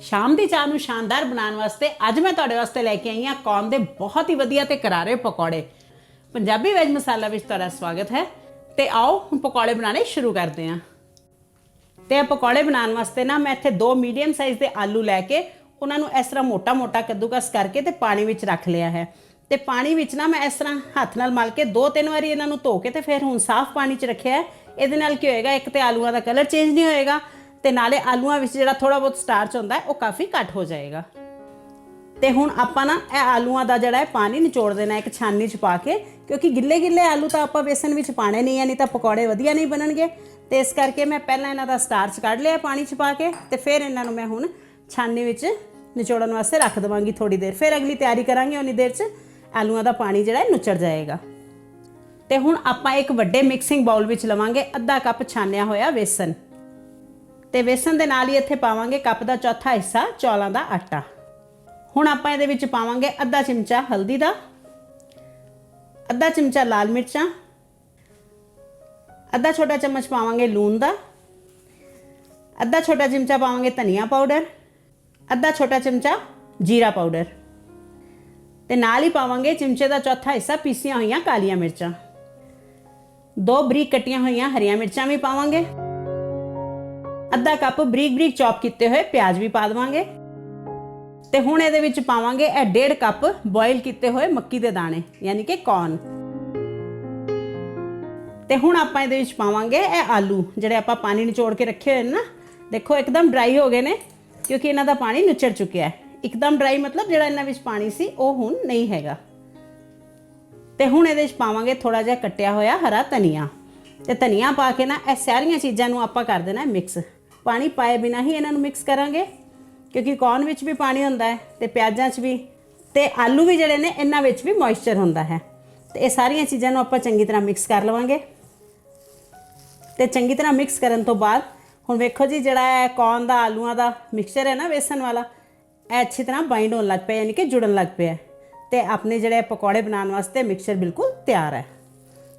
ਸ਼ਾਮ ਦੀ ਚਾਹ ਨੂੰ ਸ਼ਾਨਦਾਰ ਬਣਾਉਣ ਵਾਸਤੇ ਅੱਜ ਮੈਂ ਤੁਹਾਡੇ ਵਾਸਤੇ ਲੈ ਕੇ ਆਈ ਹਾਂ ਕੌਨ ਦੇ ਬਹੁਤ ਹੀ ਵਧੀਆ ਤੇ ਕਰਾਰੇ ਪਕੌੜੇ। ਪੰਜਾਬੀ ਵੈਜ ਮਸਾਲਾ ਵਿੱਚ ਤੁਹਾਡਾ ਸਵਾਗਤ ਹੈ। ਤੇ ਆਓ ਹੁਣ ਪਕੌੜੇ ਬਣਾਉਣੇ ਸ਼ੁਰੂ ਕਰਦੇ ਹਾਂ। ਤੇ ਇਹ ਪਕੌੜੇ ਬਣਾਉਣ ਵਾਸਤੇ ਨਾ ਮੈਂ ਇੱਥੇ ਦੋ ਮੀਡੀਅਮ ਸਾਈਜ਼ ਦੇ ਆਲੂ ਲੈ ਕੇ ਉਹਨਾਂ ਨੂੰ ਇਸ ਤਰ੍ਹਾਂ ਮੋਟਾ-ਮੋਟਾ ਕੱਦੂਕਸ ਕਰਕੇ ਤੇ ਪਾਣੀ ਵਿੱਚ ਰੱਖ ਲਿਆ ਹੈ। ਤੇ ਪਾਣੀ ਵਿੱਚ ਨਾ ਮੈਂ ਇਸ ਤਰ੍ਹਾਂ ਹੱਥ ਨਾਲ ਮਲ ਕੇ ਦੋ ਤਿੰਨ ਵਾਰੀ ਇਹਨਾਂ ਨੂੰ ਧੋ ਕੇ ਤੇ ਫਿਰ ਹੁਣ ਸਾਫ਼ ਪਾਣੀ 'ਚ ਰੱਖਿਆ ਹੈ। ਇਹਦੇ ਨਾਲ ਕੀ ਹੋਏਗਾ, ਇੱਕ ਤੇ ਆਲੂਆਂ ਦਾ ਕਲਰ ਚੇਂਜ ਨਹੀਂ ਹੋਏਗਾ ਤੇ ਨਾਲੇ ਆਲੂਆਂ ਵਿੱਚ ਜਿਹੜਾ ਥੋੜਾ ਬਹੁਤ ਸਟਾਰਚ ਹੁੰਦਾ ਉਹ ਕਾਫੀ ਘੱਟ ਹੋ ਜਾਏਗਾ। ਤੇ ਹੁਣ ਆਪਾਂ ਨਾ ਇਹ ਆਲੂਆਂ ਦਾ ਜਿਹੜਾ ਹੈ ਪਾਣੀ ਨਿਚੋੜ ਦੇਣਾ, ਇੱਕ ਛਾਨਣੀ 'ਚ ਪਾ ਕੇ, ਕਿਉਂਕਿ ਗਿੱਲੇ ਗਿੱਲੇ ਆਲੂ ਤਾਂ ਆਪਾਂ ਬੇਸਨ ਵਿੱਚ ਪਾਣੇ ਨਹੀਂ ਆ, ਨਹੀਂ ਤਾਂ ਪਕੌੜੇ ਵਧੀਆ ਨਹੀਂ ਬਣਨਗੇ। ਤੇ ਇਸ ਕਰਕੇ ਮੈਂ ਪਹਿਲਾਂ ਇਹਨਾਂ ਦਾ ਸਟਾਰਚ ਕੱਢ ਲਿਆ ਪਾਣੀ 'ਚ ਪਾ ਕੇ, ਤੇ ਫਿਰ ਇਹਨਾਂ ਨੂੰ ਮੈਂ ਹੁਣ ਛਾਨਣੀ ਵਿੱਚ ਨਿਚੋੜਨ ਵਾਸਤੇ ਰੱਖ ਦਵਾਂਗੀ ਥੋੜੀ ਦੇਰ। ਫਿਰ ਅਗਲੀ ਤਿਆਰੀ ਕਰਾਂਗੇ ਉਨੀ ਦੇਰ 'ਚ, ਆਲੂਆਂ ਦਾ ਪਾਣੀ ਜਿਹੜਾ ਹੈ ਨੁੱਚੜ ਜਾਏਗਾ। ਤੇ ਹੁਣ ਆਪਾਂ ਇੱਕ ਵੱਡੇ ਮਿਕਸਿੰਗ ਬਾਉਲ ਵਿੱਚ ਲਵਾਂਗੇ, ਅੱਧਾ ਕੱਪ ਛਾਨਿਆ ਹੋਇਆ ਵੇਸਨ ਤੇ ਵੇਸਣ ਦੇ ਨਾਲ ਹੀ ਇੱਥੇ ਪਾਵਾਂਗੇ ਕੱਪ ਦਾ ਚੌਥਾ ਹਿੱਸਾ, ਚੌਲਾਂ ਦਾ ਆਟਾ। ਹੁਣ ਆਪਾਂ ਇਹਦੇ ਵਿੱਚ ਪਾਵਾਂਗੇ ਅੱਧਾ ਚਮਚਾ ਹਲਦੀ ਦਾ, ਅੱਧਾ ਚਮਚਾ ਲਾਲ ਮਿਰਚਾਂ, ਅੱਧਾ ਛੋਟਾ ਚਮਚ ਪਾਵਾਂਗੇ ਲੂਣ ਦਾ, ਅੱਧਾ ਛੋਟਾ ਚਮਚਾ ਪਾਵਾਂਗੇ ਧਨੀਆ ਪਾਊਡਰ, ਅੱਧਾ ਛੋਟਾ ਚਮਚਾ ਜੀਰਾ ਪਾਊਡਰ। ਤੇ ਨਾਲ ਹੀ ਪਾਵਾਂਗੇ ਚਮਚੇ ਦਾ ਚੌਥਾ ਹਿੱਸਾ ਪੀਸੀਆਂ ਹੋਈਆਂ ਕਾਲੀਆਂ ਮਿਰਚਾਂ। ਦੋ ਬਰੀਕ ਕੱਟੀਆਂ ਹੋਈਆਂ ਹਰੀਆਂ ਮਿਰਚਾਂ ਵੀ ਪਾਵਾਂਗੇ। ਅੱਧਾ ਕੱਪ ਬਰੀਕ ਬਰੀਕ ਚੌਪ ਕੀਤੇ ਹੋਏ ਪਿਆਜ਼ ਵੀ ਪਾ ਦੇਵਾਂਗੇ। ਤੇ ਹੁਣ ਇਹਦੇ ਵਿੱਚ ਪਾਵਾਂਗੇ ਇਹ ਡੇਢ ਕੱਪ ਬੋਇਲ ਕੀਤੇ ਹੋਏ ਮੱਕੀ ਦੇ ਦਾਣੇ, ਯਾਨੀ ਕਿ ਕੌਰਨ। ਤੇ ਹੁਣ ਆਪਾਂ ਇਹਦੇ ਵਿੱਚ ਪਾਵਾਂਗੇ ਇਹ ਆਲੂ, ਜਿਹੜੇ ਆਪਾਂ ਪਾਣੀ ਨਿਚੋੜ ਕੇ ਰੱਖੇ ਹੋਏ ਨੇ ਨਾ। ਦੇਖੋ, ਇੱਕਦਮ ਡਰਾਈ ਹੋ ਗਏ ਨੇ, ਕਿਉਂਕਿ ਇਹਨਾਂ ਦਾ ਪਾਣੀ ਨੁੱਚੜ ਚੁੱਕਿਆ ਹੈ। ਇੱਕਦਮ ਡਰਾਈ ਮਤਲਬ ਜਿਹੜਾ ਇਹਨਾਂ ਵਿੱਚ ਪਾਣੀ ਸੀ, ਉਹ ਹੁਣ ਨਹੀਂ ਹੈਗਾ। ਤੇ ਹੁਣ ਇਹਦੇ ਵਿੱਚ ਪਾਵਾਂਗੇ ਥੋੜਾ ਜਿਹਾ ਕੱਟਿਆ ਹੋਇਆ ਹਰਾ ਧਨੀਆ। ਤੇ ਧਨੀਆ ਪਾ ਕੇ ਨਾ, ਇਹ ਸਾਰੀਆਂ ਚੀਜ਼ਾਂ ਨੂੰ ਆਪਾਂ ਕਰ ਦੇਣਾ ਮਿਕਸ ਪਾਣੀ ਪਾਏ ਬਿਨਾ ਹੀ ਇਹਨਾਂ ਨੂੰ ਮਿਕਸ ਕਰਾਂਗੇ, ਕਿਉਂਕਿ ਕੌਰਨ ਵਿੱਚ ਵੀ ਪਾਣੀ ਹੁੰਦਾ ਹੈ ਤੇ ਪਿਆਜ਼ਾਂ 'ਚ ਵੀ ਤੇ ਆਲੂ ਵੀ ਜਿਹੜੇ ਨੇ ਇਹਨਾਂ ਵਿੱਚ ਵੀ ਮੋਇਸਚਰ ਹੁੰਦਾ ਹੈ। ਤੇ ਇਹ ਸਾਰੀਆਂ ਚੀਜ਼ਾਂ ਨੂੰ ਆਪਾਂ ਚੰਗੀ ਤਰ੍ਹਾਂ ਮਿਕਸ ਕਰ ਲਵਾਂਗੇ। ਤੇ ਚੰਗੀ ਤਰ੍ਹਾਂ ਮਿਕਸ ਕਰਨ ਤੋਂ ਬਾਅਦ ਹੁਣ ਵੇਖੋ ਜੀ ਜਿਹੜਾ ਹੈ ਕੌਰਨ ਦਾ ਆਲੂਆਂ ਦਾ ਮਿਕਸਚਰ ਹੈ ਨਾ ਵੇਸਣ ਵਾਲਾ, ਇਹ ਅੱਛੀ ਤਰ੍ਹਾਂ ਬਾਈਂਡ ਹੋਣ ਲੱਗ ਪਿਆ, ਯਾਨੀ ਕਿ ਜੁੜਨ ਲੱਗ ਪਿਆ ਤੇ ਆਪਣੇ ਜਿਹੜੇ ਪਕੌੜੇ ਬਣਾਉਣ ਵਾਸਤੇ ਮਿਕਸਚਰ ਬਿਲਕੁਲ ਤਿਆਰ ਹੈ।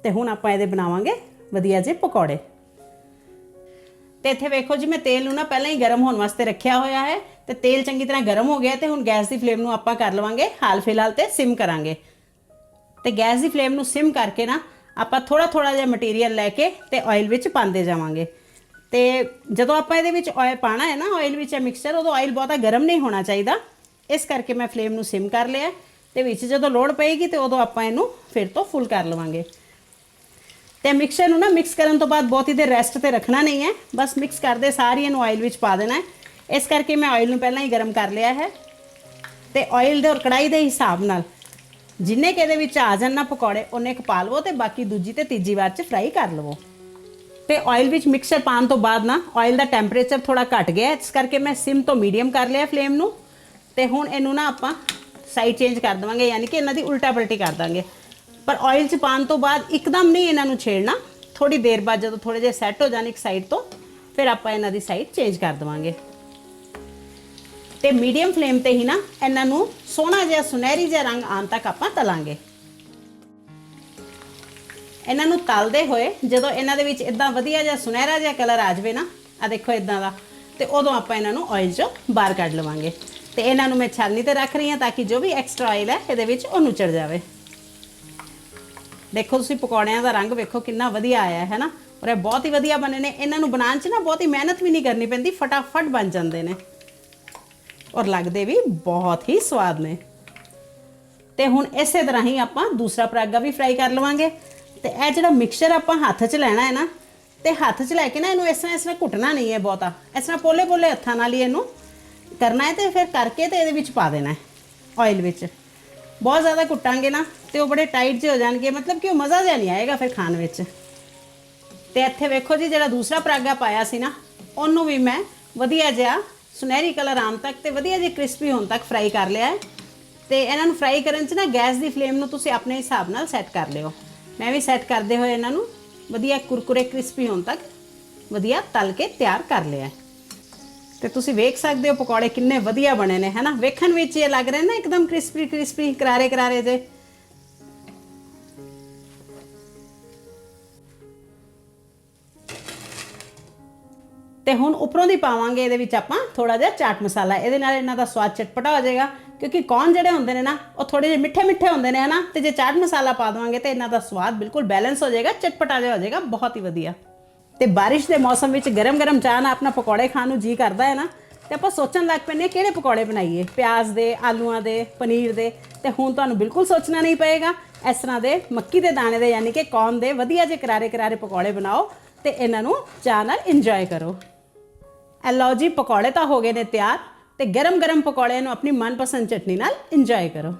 ਤੇ ਹੁਣ ਆਪਾਂ ਇਹਦੇ ਬਣਾਵਾਂਗੇ ਵਧੀਆ ਜਿਹੇ ਪਕੌੜੇ। ਤੇ ਇੱਥੇ ਵੇਖੋ ਜੀ, ਮੈਂ ਤੇਲ ਨੂੰ ਨਾ ਪਹਿਲਾਂ ਹੀ ਗਰਮ ਹੋਣ ਵਾਸਤੇ ਰੱਖਿਆ ਹੋਇਆ ਹੈ ਤੇ ਤੇਲ ਚੰਗੀ ਤਰ੍ਹਾਂ ਗਰਮ ਹੋ ਗਿਆ ਤੇ ਹੁਣ ਗੈਸ ਦੀ ਫਲੇਮ ਨੂੰ ਆਪਾਂ ਕਰ ਲਵਾਂਗੇ ਹਾਲ ਫਿਲਹਾਲ ਤੇ ਸਿਮ ਕਰਾਂਗੇ। ਤੇ ਗੈਸ ਦੀ ਫਲੇਮ ਨੂੰ ਸਿਮ ਕਰਕੇ ਨਾ ਆਪਾਂ ਥੋੜਾ ਥੋੜਾ ਜਿਹਾ ਮਟੀਰੀਅਲ ਲੈ ਕੇ ਤੇ ਆਇਲ ਵਿੱਚ ਪਾਉਂਦੇ ਜਾਵਾਂਗੇ। ਤੇ ਜਦੋਂ ਆਪਾਂ ਇਹਦੇ ਵਿੱਚ ਆਇਲ ਪਾਣਾ ਹੈ ਨਾ ਆਇਲ ਵਿੱਚ ਇਹ ਮਿਕਸਚਰ ਉਦੋਂ ਆਇਲ ਬਹੁਤਾ ਗਰਮ ਨਹੀਂ ਹੋਣਾ ਚਾਹੀਦਾ। ਇਸ ਕਰਕੇ ਮੈਂ ਫਲੇਮ ਨੂੰ ਸਿਮ ਕਰ ਲਿਆ ਤੇ ਵਿੱਚ ਜਦੋਂ ਲੋੜ ਪਏਗੀ ਤੇ ਉਦੋਂ ਆਪਾਂ ਇਹਨੂੰ ਫਿਰ ਤੋਂ ਫੁੱਲ ਕਰ ਲਵਾਂਗੇ। ਤੇ ਮਿਕਸਚਰ ਨੂੰ ਨਾ ਮਿਕਸ ਕਰਨ ਤੋਂ ਬਾਅਦ ਬਹੁਤੀ ਦੇਰ ਰੈਸਟ ਤੇ ਰੱਖਣਾ ਨਹੀਂ ਹੈ। ਬਸ ਮਿਕਸ ਕਰਦੇ ਸਾਰੀ ਇਹਨੂੰ ਆਇਲ ਵਿੱਚ ਪਾ ਦੇਣਾ ਹੈ। ਇਸ ਕਰਕੇ ਮੈਂ ਆਇਲ ਨੂੰ ਪਹਿਲਾਂ ਹੀ ਗਰਮ ਕਰ ਲਿਆ ਹੈ। ਤੇ ਆਇਲ ਦੇ ਔਰ ਕੜਾਈ ਦੇ ਹਿਸਾਬ ਨਾਲ ਜਿੰਨੇ ਕਿ ਇਹਦੇ ਵਿੱਚ ਆ ਜਾਣ ਨਾ ਪਕੌੜੇ, ਉਹਨੇ ਕੁ ਪਾ ਲਵੋ ਤੇ ਬਾਕੀ ਦੂਜੀ ਤੇ ਤੀਜੀ ਵਾਰ ਚ ਫਰਾਈ ਕਰ ਲਵੋ। ਤੇ ਆਇਲ ਵਿੱਚ ਮਿਕਸਚਰ ਪਾਉਣ ਤੋਂ ਬਾਅਦ ਨਾ ਆਇਲ ਦਾ ਟੈਂਪਰੇਚਰ ਥੋੜਾ ਘਟ ਗਿਆ ਇਸ ਕਰਕੇ ਮੈਂ ਸਿਮ ਤੋਂ ਮੀਡੀਅਮ ਕਰ ਲਿਆ ਫਲੇਮ ਨੂੰ। ਤੇ ਹੁਣ ਇਹਨੂੰ ਨਾ ਆਪਾਂ ਸਾਈਡ ਚੇਂਜ ਕਰ ਦਵਾਂਗੇ, ਯਾਨੀ ਕਿ ਇਹਨਾਂ ਦੀ ਉਲਟਾ ਪਲਟੀ ਕਰ ਦਾਂਗੇ। ਪਰ ਆਇਲ ਚ ਪਾਉਣ ਤੋਂ ਬਾਅਦ ਇੱਕਦਮ ਨਹੀਂ ਇਹਨਾਂ ਨੂੰ ਛੇੜਨਾ। ਥੋੜੀ ਦੇਰ ਬਾਅਦ ਜਦੋਂ ਥੋੜੇ ਜਿਹਾ ਸੈੱਟ ਹੋ ਜਾਣ ਇੱਕ ਸਾਈਡ ਤੋਂ, ਫਿਰ ਆਪਾਂ ਇਹਨਾਂ ਦੀ ਸਾਈਡ ਚੇਂਜ ਕਰ ਦਵਾਂਗੇ। ਤੇ ਮੀਡੀਅਮ ਫਲੇਮ ਤੇ ਹੀ ਨਾ ਇਹਨਾਂ ਨੂੰ ਸੋਹਣਾ ਜਿਹਾ ਸੁਨਹਿਰੀ ਜਿਹਾ ਰੰਗ ਆਉਣ ਤੱਕ ਆਪਾਂ ਤਲਾਂਗੇ। ਇਹਨਾਂ ਨੂੰ ਤਲਦੇ ਹੋਏ ਜਦੋਂ ਇਹਨਾਂ ਦੇ ਵਿੱਚ ਇਦਾਂ ਵਧੀਆ ਜਿਹਾ ਸੁਨਹਿਰਾ ਜਿਹਾ ਕਲਰ ਆ ਜਾਵੇ ਨਾ ਆ ਦੇਖੋ ਇਦਾਂ ਦਾ, ਤੇ ਉਦੋਂ ਆਪਾਂ ਇਹਨਾਂ ਨੂੰ ਆਇਲ 'ਚੋਂ ਬਾਹਰ ਕੱਢ ਲਵਾਂਗੇ। ਤੇ ਇਹਨਾਂ ਨੂੰ ਮੈਂ ਛਾਨਣੀ ਤੇ ਰੱਖ ਰਹੀ ਹਾਂ ਤਾਂ ਕਿ ਜੋ ਵੀ ਐਕਸਟਰਾ ਆਇਲ ਹੈ ਇਹਦੇ ਵਿੱਚ ਉਹ ਨੁਚੜ ਜਾਵੇ। ਦੇਖੋ ਤੁਸੀਂ ਪਕੌੜਿਆਂ ਦਾ ਰੰਗ ਵੇਖੋ ਕਿੰਨਾ ਵਧੀਆ ਆਇਆ ਹੈ ਨਾ। ਔਰ ਇਹ ਬਹੁਤ ਹੀ ਵਧੀਆ ਬਣੇ ਨੇ। ਇਹਨਾਂ ਨੂੰ ਬਣਾਉਣ 'ਚ ਨਾ ਬਹੁਤ ਹੀ ਮਿਹਨਤ ਵੀ ਨਹੀਂ ਕਰਨੀ ਪੈਂਦੀ, ਫਟਾਫਟ ਬਣ ਜਾਂਦੇ ਨੇ। ਔਰ ਲੱਗਦੇ ਵੀ ਬਹੁਤ ਹੀ ਸਵਾਦ ਨੇ। ਤੇ ਹੁਣ ਇਸੇ ਤਰ੍ਹਾਂ ਹੀ ਆਪਾਂ ਦੂਸਰਾ ਪਰਾਗਾ ਵੀ ਫਰਾਈ ਕਰ ਲਵਾਂਗੇ। ਤੇ ਇਹ ਜਿਹੜਾ ਮਿਕਸਚਰ ਆਪਾਂ ਹੱਥ 'ਚ ਲੈਣਾ ਹੈ ਨਾ, ਤੇ ਹੱਥ 'ਚ ਲੈ ਕੇ ਨਾ ਇਹਨੂੰ ਇਸ ਤਰ੍ਹਾਂ ਇਸ ਤਰ੍ਹਾਂ ਘੁੱਟਣਾ ਨਹੀਂ ਹੈ ਬਹੁਤਾ। ਇਸ ਤਰ੍ਹਾਂ ਪੋਲੇ ਪੋਲੇ ਹੱਥਾਂ ਨਾਲ ਹੀ ਇਹਨੂੰ ਕਰਨਾ ਹੈ ਤੇ ਫਿਰ ਕਰਕੇ ਤੇ ਇਹਦੇ ਵਿੱਚ ਪਾ ਦੇਣਾ ਹੈ ਆਇਲ ਵਿੱਚ। ਬਹੁਤ ਜ਼ਿਆਦਾ ਕੁੱਟਾਂਗੇ ਨਾ ਤੇ ਉਹ ਬੜੇ ਟਾਈਟ ਜਿਹੇ ਹੋ ਜਾਣਗੇ। ਮਤਲਬ ਕਿ ਉਹ ਮਜ਼ਾ ਜਿਹਾ ਨਹੀਂ ਆਏਗਾ ਫਿਰ ਖਾਣ ਵਿੱਚ। ਤੇ ਇੱਥੇ ਵੇਖੋ ਜੀ, ਜਿਹੜਾ ਦੂਸਰਾ ਪਰਾਗਾ ਪਾਇਆ ਸੀ ਨਾ, ਉਹਨੂੰ ਵੀ ਮੈਂ ਵਧੀਆ ਜਿਹਾ ਸੁਨਹਿਰੀ ਕਲਰ ਆਉਣ ਤੱਕ ਤੇ ਵਧੀਆ ਜਿਹਾ ਕ੍ਰਿਸਪੀ ਹੋਣ ਤੱਕ ਫਰਾਈ ਕਰ ਲਿਆ ਹੈ। ਤੇ ਇਹਨਾਂ ਨੂੰ ਫਰਾਈ ਕਰਨ 'ਚ ਨਾ ਗੈਸ ਦੀ ਫਲੇਮ ਨੂੰ ਤੁਸੀਂ ਆਪਣੇ ਹਿਸਾਬ ਨਾਲ ਸੈੱਟ ਕਰ ਲਿਓ। ਮੈਂ ਵੀ ਸੈੱਟ ਕਰਦੇ ਹੋਏ ਇਹਨਾਂ ਨੂੰ ਵਧੀਆ ਕੁਰਕੁਰੇ ਕ੍ਰਿਸਪੀ ਹੋਣ ਤੱਕ ਵਧੀਆ ਤਲ ਕੇ ਤਿਆਰ ਕਰ ਲਿਆ ਤੇ ਤੁਸੀਂ ਵੇਖ ਸਕਦੇ ਹੋ ਪਕੌੜੇ ਕਿੰਨੇ ਵਧੀਆ ਬਣੇ ਨੇ ਹੈਨਾ ਵੇਖਣ ਵਿੱਚ ਇਹ ਲੱਗ ਰਹੇ ਨਾ ਇੱਕਦਮ ਕ੍ਰਿਸਪੀ ਕ੍ਰਿਸਪੀ ਕਰਾਰੇ ਕਰਾਰੇ ਜੇ। ਤੇ ਹੁਣ ਉੱਪਰੋਂ ਦੀ ਪਾਵਾਂਗੇ, ਇਹਦੇ ਵਿੱਚ ਆਪਾਂ ਥੋੜਾ ਜਿਹਾ ਚਾਟ ਮਸਾਲਾ। ਇਹਦੇ ਨਾਲ ਇਹਨਾਂ ਦਾ ਸਵਾਦ ਚਟਪਟਾ ਹੋ ਜਾਏਗਾ, ਕਿਉਂਕਿ ਕੌਣ ਜਿਹੜੇ ਹੁੰਦੇ ਨੇ ਨਾ, ਉਹ ਥੋੜੇ ਜਿਹੇ ਮਿੱਠੇ ਮਿੱਠੇ ਹੁੰਦੇ ਨੇ ਹਨਾ ਤੇ ਜੇ ਚਾਟ ਮਸਾਲਾ ਪਾ ਦਵਾਂਗੇ ਤੇ ਇਹਨਾਂ ਦਾ ਸਵਾਦ ਬਿਲਕੁਲ ਬੈਲੈਂਸ ਹੋ ਜਾਏਗਾ, ਚਟਪਟਾ ਜਿਹਾ ਹੋ ਜਾਏਗਾ, ਬਹੁਤ ਹੀ ਵਧੀਆ। ਤੇ ਬਾਰਿਸ਼ ਦੇ ਮੌਸਮ ਵਿੱਚ ਗਰਮ-ਗਰਮ ਚਾਹ ਨਾਲ ਆਪਣਾ ਪਕੌੜੇ ਖਾਣ ਨੂੰ ਜੀ ਕਰਦਾ ਹੈ ਨਾ, ਤੇ ਆਪਾਂ ਸੋਚਣ ਲੱਗ ਪੈਂਦੇ ਹਾਂ ਕਿਹੜੇ ਪਕੌੜੇ ਬਣਾਈਏ? ਪਿਆਜ਼ ਦੇ, ਆਲੂਆਂ ਦੇ, ਪਨੀਰ ਦੇ, ਤੇ ਹੁਣ ਤੁਹਾਨੂੰ ਬਿਲਕੁਲ ਸੋਚਣਾ ਨਹੀਂ ਪਏਗਾ। ਇਸ ਤਰ੍ਹਾਂ ਦੇ ਮੱਕੀ ਦੇ ਦਾਣੇ ਦੇ ਯਾਨੀ ਕਿ ਕੌਨ ਦੇ ਵਧੀਆ ਜਿਹੇ ਕਰਾਰੇ ਕਰਾਰੇ ਪਕੌੜੇ ਬਣਾਓ ਤੇ ਇਹਨਾਂ ਨੂੰ ਚਾਹ ਨਾਲ ਇੰਜੋਏ ਕਰੋ। ਇਹ ਲਓ ਜੀ, ਪਕੌੜੇ ਤਾਂ ਹੋ ਗਏ ਨੇ ਤਿਆਰ ਤੇ ਗਰਮ-ਗਰਮ ਪਕੌੜਿਆਂ ਨੂੰ ਆਪਣੀ ਮਨਪਸੰਦ ਚਟਨੀ ਨਾਲ ਇੰਜੋਏ ਕਰੋ।